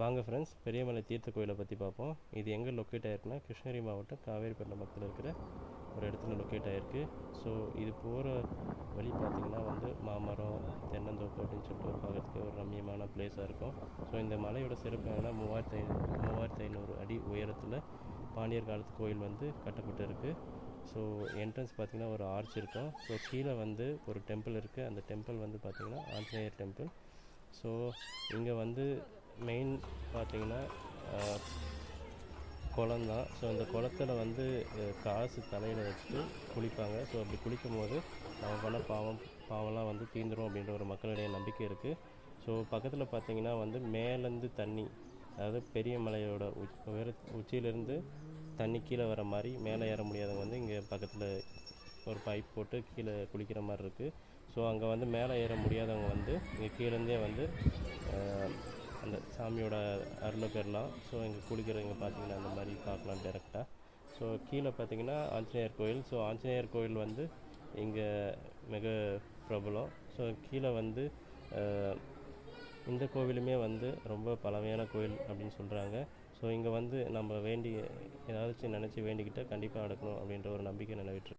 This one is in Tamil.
வாங்க ஃப்ரெண்ட்ஸ் பெரியமலை தீர்த்த கோயிலை பற்றி பார்ப்போம். இது எங்கே லொக்கேட் ஆயிருக்குன்னா கிருஷ்ணகிரி மாவட்டம் காவேரிப்பட்டினம் பக்கத்தில் இருக்கிற ஒரு இடத்துல லொக்கேட் ஆகிருக்கு ஸோ இது போகிற வழி பார்த்திங்கன்னா வந்து மாமரம் தென்னந்தோப்பு அப்படின்னு சொல்லிட்டு ஒரு பார்க்கறதுக்கு ஒரு ரம்மியமான பிளேஸாக இருக்கும். ஸோ இந்த மலையோட சிறப்பு என்னென்னா மூவாயிரத்தி ஐநூறு மூவாயிரத்தி ஐநூறு அடி உயரத்தில் பாண்டியர் காலத்து கோயில் வந்து கட்டப்பட்டு இருக்குது ஸோ என்ட்ரன்ஸ் பார்த்திங்கன்னா ஒரு ஆர்ச் இருக்கும். ஸோ கீழே வந்து ஒரு டெம்பிள் இருக்குது அந்த டெம்பிள் வந்து பார்த்திங்கன்னா ஆஞ்சநேயர் டெம்பிள் ஸோ இங்கே வந்து மெயின் பார்த்தீங்கன்னா குளம் தான். ஸோ இந்த குளத்துல வந்து காசு தலையில் வச்சுட்டு குளிப்பாங்க. ஸோ அப்படி குளிக்கும் போது அவங்க பண்ண பாவம் பாவம்லாம் வந்து தீந்துரும் அப்படின்ற ஒரு மக்களுடைய நம்பிக்கை இருக்குது ஸோ பக்கத்தில் பார்த்தீங்கன்னா வந்து மேலேருந்து தண்ணி அதாவது பெரிய மலையோட உயர உச்சியிலேருந்து தண்ணி கீழே வர மாதிரி மேலே ஏற முடியாதவங்க வந்து இங்கே பக்கத்தில் ஒரு பைப் போட்டு கீழே குளிக்கிற மாதிரி இருக்குது ஸோ அங்கே வந்து மேலே ஏற முடியாதவங்க வந்து இங்கே கீழேருந்தே வந்து அந்த சாமியோட அருளை பெறலாம். ஸோ இங்கே குளிக்கிறவங்க பார்த்தீங்கன்னா அந்த மாதிரி பார்க்கலாம் டேரெக்டாக ஸோ கீழே பார்த்தீங்கன்னா ஆஞ்சநேயர் கோயில். ஸோ ஆஞ்சநேயர் கோயில் வந்து இங்கே மிக பிரபலம். ஸோ கீழே வந்து இந்த கோவிலுமே வந்து ரொம்ப பழமையான கோயில் அப்படின்னு சொல்கிறாங்க ஸோ இங்கே வந்து நம்ம வேண்டி ஏதாச்சும் நினச்சி வேண்டிக்கிட்டால் கண்டிப்பாக நடக்கணும் அப்படின்ற ஒரு நம்பிக்கை நிலவிட்டு